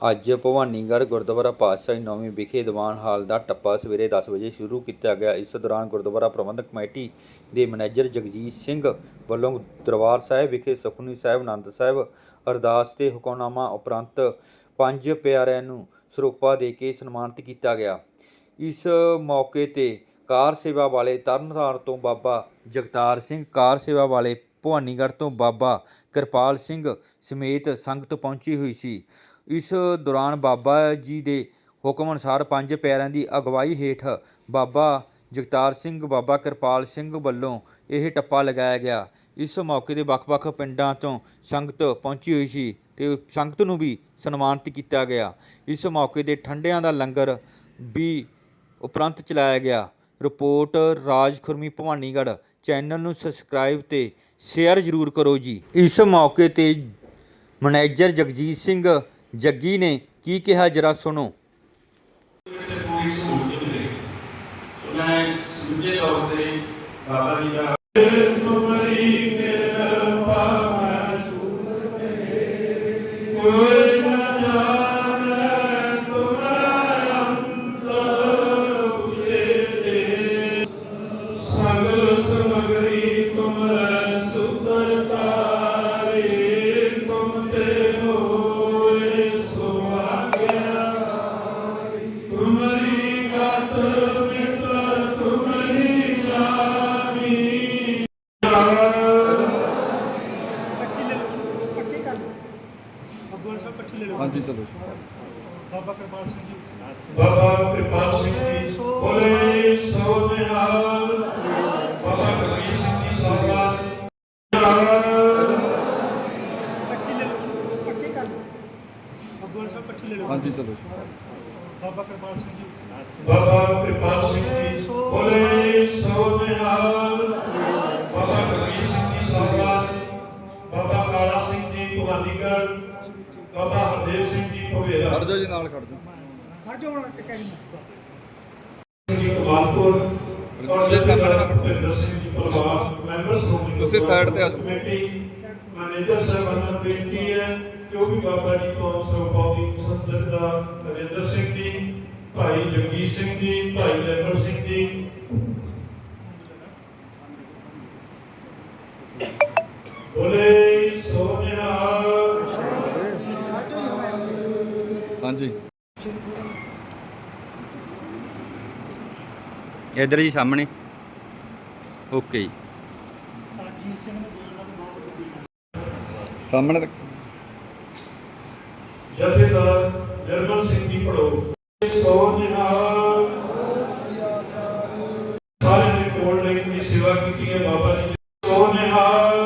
ਅੱਜ ਭਵਾਨੀਗੜ੍ਹ ਗੁਰਦੁਆਰਾ ਪਾਤਸ਼ਾਹੀ ਨੌਵੀਂ ਵਿਖੇ ਦੀਵਾਨ ਹਾਲ ਦਾ ਟੱਪਾ ਸਵੇਰੇ 10 ਵਜੇ ਸ਼ੁਰੂ ਕੀਤਾ ਗਿਆ। ਇਸ ਦੌਰਾਨ ਗੁਰਦੁਆਰਾ ਪ੍ਰਬੰਧਕ ਕਮੇਟੀ ਦੇ ਮੈਨੇਜਰ ਜਗਜੀਤ ਸਿੰਘ ਵੱਲੋਂ ਦਰਬਾਰ ਸਾਹਿਬ ਵਿਖੇ ਸੁਖਮਨੀ ਸਾਹਿਬ, ਆਨੰਦ ਸਾਹਿਬ, ਅਰਦਾਸ ਤੇ ਹੁਕਮਨਾਮਾ ਉਪਰੰਤ ਪੰਜ ਪਿਆਰਿਆਂ ਨੂੰ ਸਰੂਪਾ ਦੇ ਕੇ ਸਨਮਾਨਿਤ ਕੀਤਾ ਗਿਆ। ਇਸ ਮੌਕੇ ਤੇ ਕਾਰ ਸੇਵਾ ਵਾਲੇ ਤਰਨਤਾਰਨ ਤੋਂ ਬਾਬਾ ਜਗਤਾਰ ਸਿੰਘ, ਕਾਰ ਸੇਵਾ ਵਾਲੇ ਭਵਾਨੀਗੜ੍ਹ ਤੋਂ ਬਾਬਾ ਕਿਰਪਾਲ ਸਿੰਘ ਸਮੇਤ ਸੰਗਤ ਪਹੁੰਚੀ ਹੋਈ ਸੀ। ਇਸ ਦੌਰਾਨ ਬਾਬਾ ਜੀ ਦੇ ਹੁਕਮ ਅਨੁਸਾਰ ਪੰਜ ਪਿਆਰਿਆਂ ਦੀ ਅਗਵਾਈ ਹੇਠ ਬਾਬਾ ਜਗਤਾਰ ਸਿੰਘ, ਬਾਬਾ ਕਿਰਪਾਲ ਸਿੰਘ ਵੱਲੋਂ ਇਹ ਟੱਪਾ ਲਗਾਇਆ ਗਿਆ। ਇਸ ਮੌਕੇ ਤੇ ਵੱਖ-ਵੱਖ ਪਿੰਡਾਂ ਤੋਂ ਸੰਗਤ ਪਹੁੰਚੀ ਹੋਈ ਸੀ ਤੇ ਸੰਗਤ ਨੂੰ ਵੀ ਸਨਮਾਨਿਤ ਕੀਤਾ ਗਿਆ। ਇਸ ਮੌਕੇ ਤੇ ਠੰਡਿਆਂ ਦਾ ਲੰਗਰ ਵੀ ਉਪਰੰਤ ਚਲਾਇਆ ਗਿਆ। ਰਿਪੋਰਟ ਰਾਜ ਖੁਰਮੀ ਭਵਾਨੀਗੜ੍ਹ ਚੈਨਲ ਨੂੰ ਸਬਸਕ੍ਰਾਈਬ ਤੇ ਸ਼ੇਅਰ ਜ਼ਰੂਰ ਕਰੋ ਜੀ। ਇਸ ਮੌਕੇ ਤੇ ਮੈਨੇਜਰ ਜਗਜੀਤ ਸਿੰਘ ਜੱਗੀ ਨੇ ਕੀ ਕਿਹਾ ਜਰਾ ਸੁਣੋ। ਤੇ ਸਹੂਲਤ ਮਿਲੇ ਮੈਂ ਸਮਝੇ ਤੌਰ ਤੇ ਬਾਬਾ ਜੀ ਦਾ ਹਾਂਜੀ ਚਲੋ ਬਾਬਾ ਕਿਰਪਾਲ ਸਿੰਘ ਜੀ। ਬਾਬਾ ਕਿਰਪਾਲ ਸਿੰਘ ਜੀ ਬੋਲੇ ਸੋ ਨਿਹਾਲ। ਬਾਬਾ ਕਬੀਰ ਸਿੰਘ ਜੀ ਸਭਾ ਪੱਠੀ ਲੈ ਲਓ। ਪੱਠੀ ਕਰ ਲਓ। ਅੱਬੋਲ ਸਾਹਿਬ ਪੱਠੀ ਲੈ ਲਓ। ਹਾਂਜੀ ਚਲੋ ਬਾਬਾ ਕਿਰਪਾਲ ਸਿੰਘ ਜੀ। ਬਾਬਾ ਕਿਰਪਾਲ ਸਿੰਘ ਜੀ ਬੋਲੇ ਸੋ ਨਿਹਾਲ। ਖੜ ਜਾਓ ਜੀ ਨਾਲ ਖੜ ਜਾਓ। ਹਟ ਜਾਓ ਹੁਣ ਟਿਕਾ ਜੀ ਕਮਾਲਪੁਰ ਔਰ ਸਿੰਘ ਜੀ ਪਰਵਾਰ ਮੈਂਬਰ ਸ਼੍ਰੋਮਣੀ ਤੁਸੀਂ side ਤੇ ਆ ਜਾਓ। ਕਮੇਟੀ ਮੈਨੇਜਰ ਸਾਹਿਬਾਨਾਂ ਨੂੰ ਬੇਨਤੀ ਹੈ ਜੋ ਵੀ ਬਾਬਾ ਜੀ ਤੋਂ ਸਰਪੌਦੀ ਸੰਦਰ ਦਾ ਰਵਿੰਦਰ ਸਿੰਘ ਜੀ ਭਾਈ ਜਗਜੀਤ ਸਿੰਘ ਜੀ ਭਾਈ ਨਿਰਮਲ ਸਿੰਘ ਜੀ ਬੋਲੇ ਸੋ ਨਿਹਾਲ ਹਾਂਜੀ ਇਧਰ ਜੀ ਸਾਹਮਣੇ। ਓਕੇ ਜੀ। ਸਾਹਮਣੇ ਤੱਕ। ਜਥੇਦਾਰ ਨਿਰਮਲ ਸਿੰਘ ਜੀ ਪੜੋ। ਸੋ ਨਿਹਾਲ। ਸਾਰੇ ਨੇ ਕੋਲ ਲੈ ਕੇ ਸੇਵਾ ਕੀਤੀ ਹੈ ਬਾਬਾ ਜੀ। ਸੋ ਨਿਹਾਲ।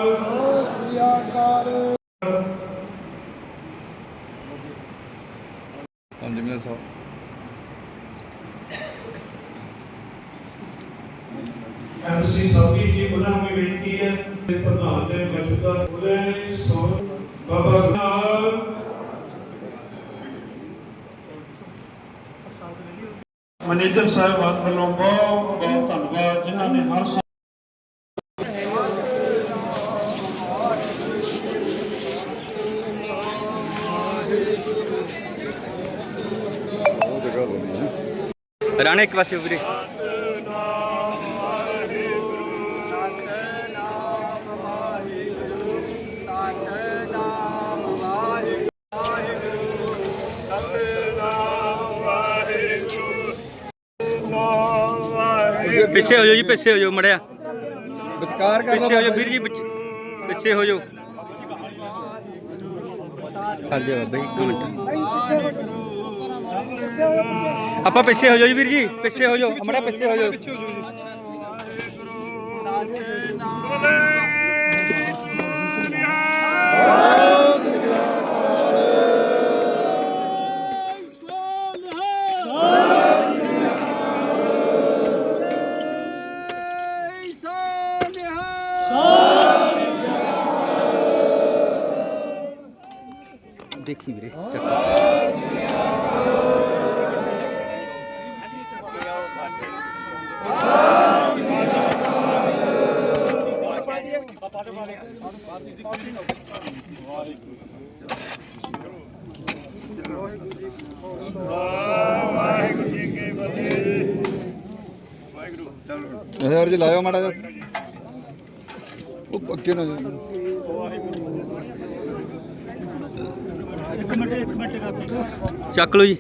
ਹਾਂਜੀ ਮੇਰੇ ਸਾਹਿਬ ਐਮਸੀ ਸਾਬੀ ਜੀ ਉਹਨਾਂ ਨੂੰ ਵੀ ਬੇਨਤੀ ਹੈ ਤੇ ਪ੍ਰਧਾਨ ਦੇ ਮੌਜੂਦਾ ਬੋਲੇ ਸੋ ਬਾਬਾ ਨਾਲ ਮੈਨੇਜਰ ਸਾਹਿਬਾਨ ਵੱਲੋਂ ਬਹੁਤ ਬਹੁਤ ਧੰਨਵਾਦ ਜਿਨ੍ਹਾਂ ਨੇ ਹਰ ਰਾਣੇ ਇੱਕ ਪਾਸੇ ਵੀਰੇ ਪਿੱਛੇ ਹੋ ਜਾਓ ਜੀ ਪਿੱਛੇ ਹੋ ਜਾਓ ਮੜਿਆ। ਵਿਚਕਾਰ ਕਰ ਲਓ ਪਿੱਛੇ ਹੋ ਜਾਓ ਵੀਰ ਜੀ। ਪਿੱਛੇ ਪਿੱਛੇ ਹੋ ਜਾਓ। ਖਾਲੀ ਬਾਬਾ ਜੀ ਇੱਕ ਮਿੰਟ। ਆਪਾਂ ਪਿੱਛੇ ਹੋ ਜਾਓ ਜੀ ਵੀਰ ਜੀ ਪਿੱਛੇ ਹੋ ਜਾਓ ਮੜਾ ਪਿੱਛੇ ਹੋ ਜਾਓ। ਦੇਖੀ ਵੀਰੇ ਯਾਰ ਜੀ ਲਾਇਓ ਮਾੜਾ ਜਿਹਾ ਉਹ ਪੱਕੇ ਨਾ ਜੀ। ਇੱਕ ਮਿੰਟ ਇੱਕ ਮਿੰਟ ਕਰ ਚੱਕ ਲਓ ਜੀ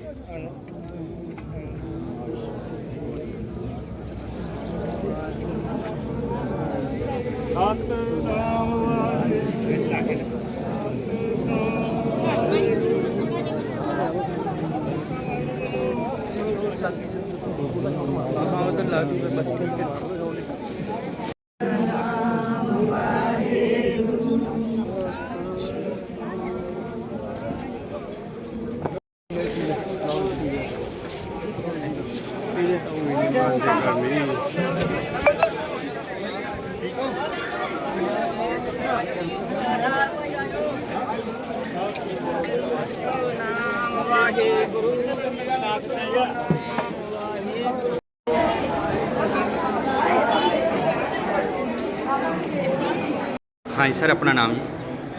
ਹਾਂਜੀ ਸਰ ਆਪਣਾ ਨਾਮ ਜੀ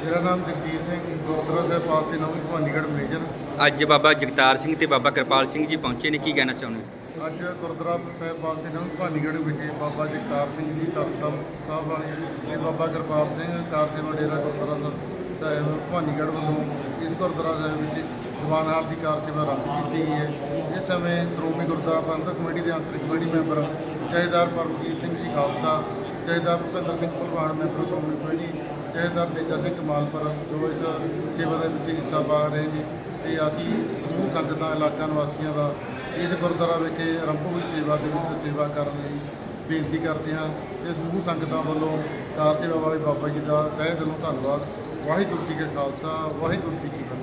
ਮੇਰਾ ਨਾਮ ਜਗਜੀਤ ਸਿੰਘ ਗੁਰਦੁਆਰਾ ਸਾਹਿਬ ਪਾਸੇ ਨਵੀਂ ਭਵਾਨੀਗੜ੍ਹ ਮੈਨੇਜਰ ਅੱਜ ਬਾਬਾ ਜਗਤਾਰ ਸਿੰਘ ਤੇ ਬਾਬਾ ਕਿਰਪਾਲ ਸਿੰਘ ਜੀ ਪਹੁੰਚੇ ਨੇ ਕੀ ਕਹਿਣਾ ਚਾਹੁੰਦੇ ਹੋ? ਅੱਜ ਗੁਰਦੁਆਰਾ ਸਾਹਿਬ ਪਾਸੇ ਨਵੀਂ ਭਵਾਨੀਗੜ੍ਹ ਵਿਖੇ ਬਾਬਾ ਜਗਤਾਰ ਸਿੰਘ ਜੀ ਤਰਤਮ ਸਾਹਿਬ ਵਾਲੇ ਤੇ ਬਾਬਾ ਕਿਰਪਾਲ ਸਿੰਘ ਕਾਰ ਸੇਵਾ ਡੇਰਾ ਗੁਰਦੁਆਰਾ ਸਾਹਿਬ- ਸਾਹਿਬ ਭਵਾਨੀਗੜ੍ਹ ਵੱਲੋਂ ਇਸ ਗੁਰਦੁਆਰਾ ਸਾਹਿਬ ਵਿੱਚ ਦੀਵਾਨ ਹਾਲ ਦੀ ਕਾਰ ਸੇਵਾ ਆਰੰਭ ਕੀਤੀ ਗਈ ਹੈ। ਇਸ ਸਮੇਂ ਸ਼੍ਰੋਮਣੀ ਗੁਰਦੁਆਰਾ ਪ੍ਰਬੰਧਕ ਕਮੇਟੀ ਦੇ ਅੰਤਰਿਕ ਕਮੇਟੀ ਮੈਂਬਰ ਜਥੇਦਾਰ ਪਰਮਜੀਤ ਸਿੰਘ ਜੀ ਖਾਲਸਾ, ਜਥੇਦਾਰ ਭੁਪਿੰਦਰ ਸਿੰਘ ਭਲਵਾਨ ਮੈਂਬਰ ਸ਼੍ਰੋਮਣੀ ਕਮੇਟੀ, ਜਥੇਦਾਰ ਤੇਜਾ ਸਿੰਘ ਕਮਾਲਪੁਰ ਜੋ ਇਸ ਸੇਵਾ ਦੇ ਵਿੱਚ ਹਿੱਸਾ ਪਾ ਰਹੇ ਨੇ ਤੇ ਅਸੀਂ ਸਮੂਹ ਸੰਗਤਾਂ ਇਲਾਕਾ ਨਿਵਾਸੀਆਂ ਦਾ ਇਸ ਗੁਰਦੁਆਰਾ ਵਿਖੇ ਆਰੰਭ ਹੋਈ ਸੇਵਾ ਦੇ ਵਿੱਚ ਸੇਵਾ ਕਰਨ ਲਈ ਬੇਨਤੀ ਕਰਦੇ ਹਾਂ ਤੇ ਸਮੂਹ ਸੰਗਤਾਂ ਵੱਲੋਂ ਕਾਰ ਸੇਵਾ ਵਾਲੇ ਬਾਬਾ ਜੀ ਦਾ ਤਹਿ ਦਿਲੋਂ ਧੰਨਵਾਦ। ਵਾਹਿਗੁਰੂ ਜੀ ਕਾ ਖਾਲਸਾ, ਵਾਹਿਗੁਰੂ ਜੀ ਕੀ ਫਤਿਹ।